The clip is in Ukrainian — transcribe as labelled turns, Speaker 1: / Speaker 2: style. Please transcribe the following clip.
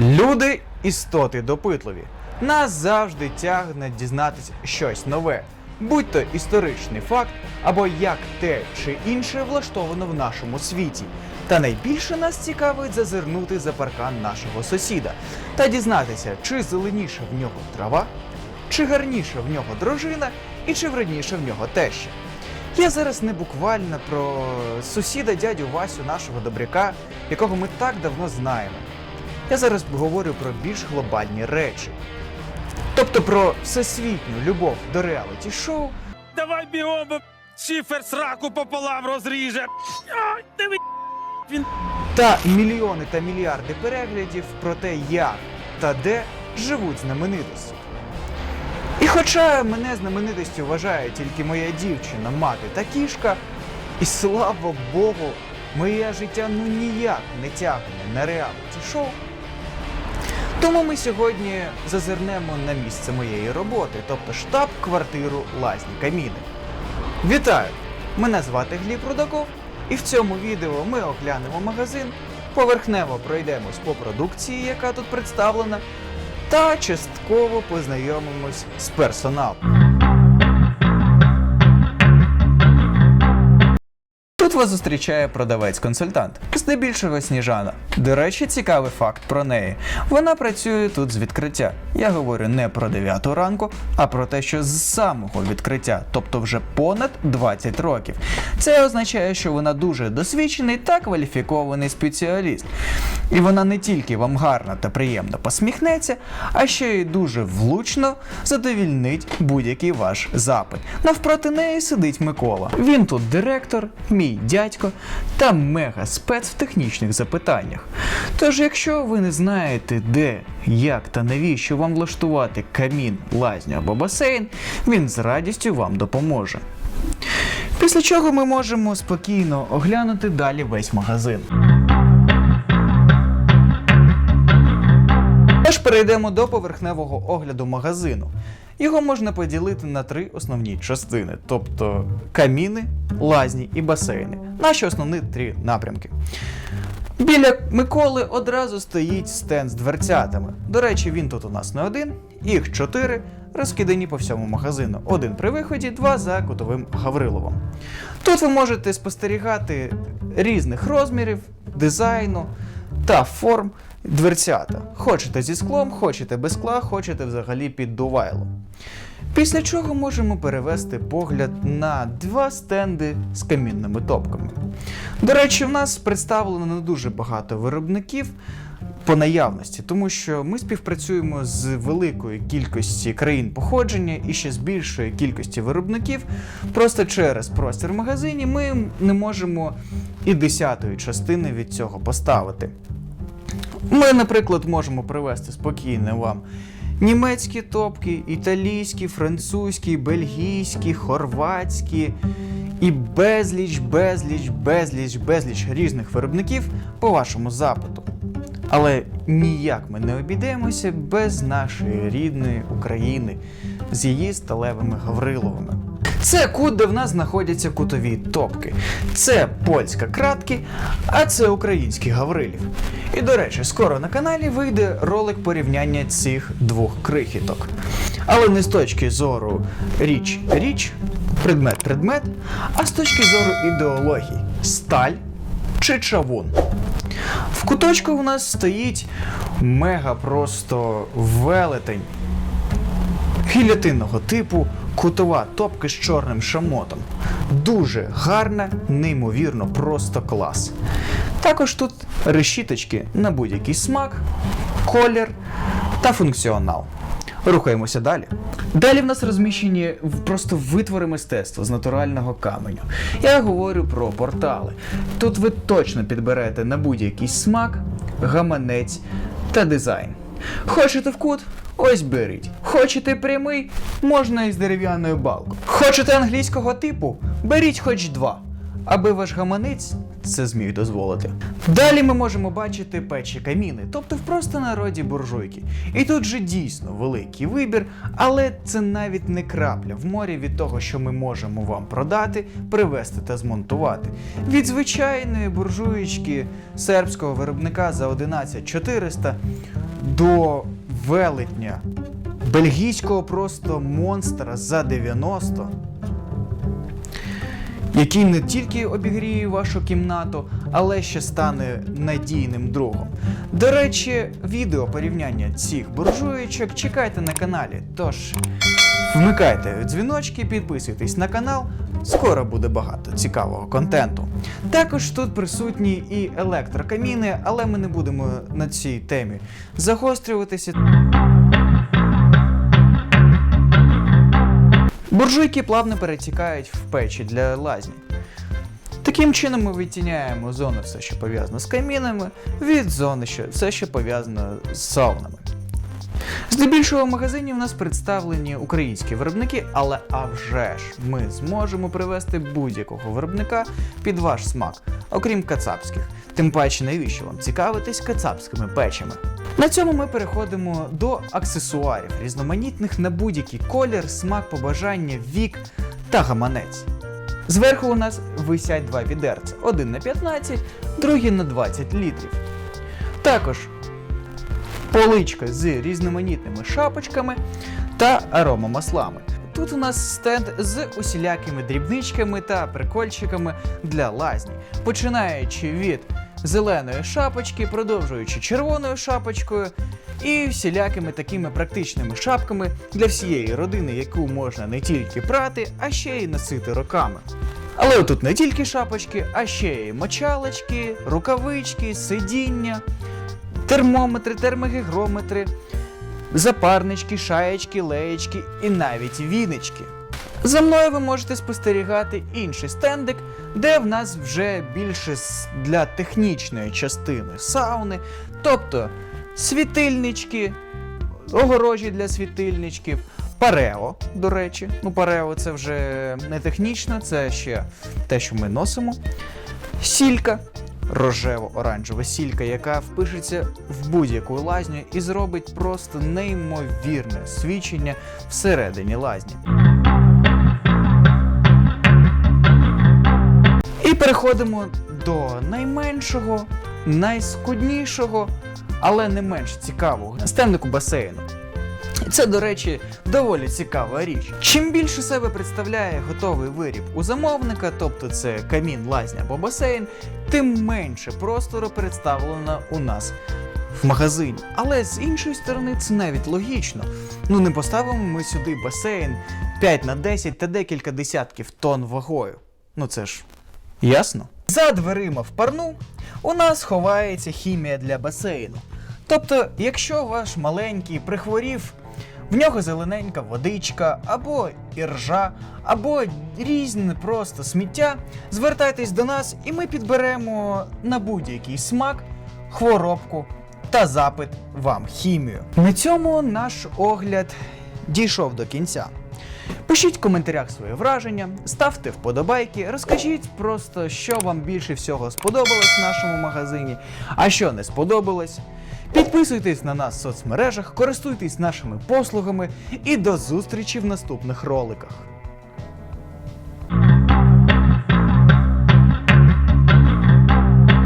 Speaker 1: Люди істоти допитливі. Нас завжди тягне дізнатися щось нове, будь то історичний факт, або як те чи інше влаштовано в нашому світі. Та найбільше нас цікавить зазирнути за паркан нашого сусіда та дізнатися, чи зеленіша в нього трава, чи гарніша в нього дружина, і чи вредніша в нього теща. Я зараз не буквально про сусіда дядю Васю, нашого добряка, якого ми так давно знаємо. Я зараз говорю про більш глобальні речі. Тобто про всесвітню любов до реаліті-шоу
Speaker 2: Давай бігом, бо шифер сраку пополам розріже. Ай, диви, він
Speaker 1: та мільйони та мільярди переглядів про те, як та де живуть знаменитості. І хоча мене знаменитостю вважає тільки моя дівчина, мати та кішка, і слава Богу, моє життя ну ніяк не тягне на реаліті-шоу. Тому ми сьогодні зазирнемо на місце моєї роботи, тобто штаб-квартиру Лазні Каміни. Вітаю! Мене звати Гліб Рудаков, і в цьому відео ми оглянемо магазин, поверхнево пройдемось по продукції, яка тут представлена, та частково познайомимось з персоналом. Тут вас зустрічає продавець-консультант, здебільшого Сніжана. До речі, цікавий факт про неї. Вона працює тут з відкриття. Я говорю не про 9 ранку, а про те, що з самого відкриття, тобто вже понад 20 років. Це означає, що вона дуже досвідчений та кваліфікований спеціаліст. І вона не тільки вам гарно та приємно посміхнеться, а ще й дуже влучно задовільнить будь-який ваш запит. Навпроти неї сидить Микола. Він тут директор, мій дядько та мега спец в технічних запитаннях. Тож, якщо ви не знаєте, де, як та навіщо вам влаштувати камін, лазню або басейн, він з радістю вам допоможе. Після чого ми можемо спокійно оглянути далі весь магазин. Тож перейдемо до поверхневого огляду магазину. Його можна поділити на три основні частини, тобто каміни, лазні і басейни. Наші основні три напрямки. Біля Миколи одразу стоїть стенд з дверцятами. До речі, він тут у нас не один, їх чотири, розкидані по всьому магазину. Один при виході, два за кутовим Гавриловом. Тут ви можете спостерігати різних розмірів, дизайну та форм дверцята. Хочете зі склом, хочете без скла, хочете взагалі під дувайлом. Після чого можемо перевести погляд на два стенди з камінними топками. До речі, в нас представлено не дуже багато виробників по наявності, тому що ми співпрацюємо з великою кількості країн походження і ще з більшої кількості виробників. Просто через простір в магазині ми не можемо і десятої частини від цього поставити. Ми, наприклад, можемо привезти спокійно вам німецькі топки, італійські, французькі, бельгійські, хорватські і безліч, безліч, безліч, безліч різних виробників по вашому запиту. Але ніяк ми не обійдемося без нашої рідної України з її сталевими Гавриловими. Це кут, де в нас знаходяться кутові топки. Це польська кратки, а це український Гаврилів. І до речі, скоро на каналі вийде ролик порівняння цих двох крихіток. Але не з точки зору річ-річ, предмет-предмет, а з точки зору ідеології сталь чи чавун. В куточку у нас стоїть мега просто велетень гілятинного типу, кутова топка з чорним шамотом. Дуже гарна, неймовірно, просто клас. Також тут решіточки на будь-який смак, колір та функціонал. Рухаємося далі. Далі в нас розміщені просто витвори мистецтва з натурального каменю. Я говорю про портали. Тут ви точно підберете на будь-який смак, гаманець та дизайн. Хочете в кут? Ось беріть. Хочете прямий? Можна із дерев'яною балкою. Хочете англійського типу? Беріть хоч два. Аби ваш гаманець це зміг дозволити. Далі ми можемо бачити печі каміни, тобто в простонароді буржуйки. І тут же дійсно великий вибір, але це навіть не крапля в морі від того, що ми можемо вам продати, привезти та змонтувати. Від звичайної буржуєчки сербського виробника за 11400 до велетня, бельгійського просто монстра за 90, який не тільки обігріє вашу кімнату, але ще стане надійним другом. До речі, відео порівняння цих буржуєчок чекайте на каналі. Тож вмикайте дзвіночки, підписуйтесь на канал. Скоро буде багато цікавого контенту. Також тут присутні і електрокаміни, але ми не будемо на цій темі загострюватися. Буржуйки плавно перетікають в печі для лазні. Таким чином ми відтіняємо зону все, що пов'язано з камінами, від зони, що все, що пов'язано з саунами. Здебільшого в магазині у нас представлені українські виробники, але а вже ж ми зможемо привести будь-якого виробника під ваш смак, окрім кацапських. Тим паче, навіщо вам цікавитись кацапськими печами? На цьому ми переходимо до аксесуарів, різноманітних на будь-який колір, смак, побажання, вік та гаманець. Зверху у нас висять два відерця: один на 15, другий на 20 літрів. Також поличка з різноманітними шапочками та аромамаслами. Тут у нас стенд з усілякими дрібничками та прикольчиками для лазні, починаючи від зеленої шапочки, продовжуючи червоною шапочкою і всілякими такими практичними шапками для всієї родини, яку можна не тільки прати, а ще й носити роками. Але тут не тільки шапочки, а ще й мочалочки, рукавички, сидіння, термометри, термогігрометри, запарнички, шаєчки, леєчки і навіть вінички. За мною ви можете спостерігати інший стендик, де в нас вже більше для технічної частини сауни, тобто світильнички, огорожі для світильничків, парео, до речі. Ну, парео це вже не технічно, це ще те, що ми носимо. Сілька, рожево-оранжева сілька, яка впишеться в будь-яку лазню і зробить просто неймовірне свідчення всередині лазні. І переходимо до найменшого, найскуднішого, але не менш цікавого стендику басейну. Це, до речі, доволі цікава річ. Чим більше себе представляє готовий виріб у замовника, тобто це камін, лазня або басейн, тим менше простору представлено у нас в магазині. Але з іншої сторони, це навіть логічно. Ну не поставимо ми сюди басейн 5 на 10 та декілька десятків тонн вагою. Ну це ж ясно. За дверима в парну у нас ховається хімія для басейну. Тобто, якщо ваш маленький прихворів, в нього зелененька водичка, або іржа, або різне просто сміття, звертайтесь до нас, і ми підберемо на будь-який смак, хворобку та запит вам хімію. На цьому наш огляд дійшов до кінця. Пишіть в коментарях свої враження, ставте вподобайки, розкажіть просто, що вам більше всього сподобалось в нашому магазині, а що не сподобалось. Підписуйтесь на нас в соцмережах, користуйтесь нашими послугами і до зустрічі в наступних роликах.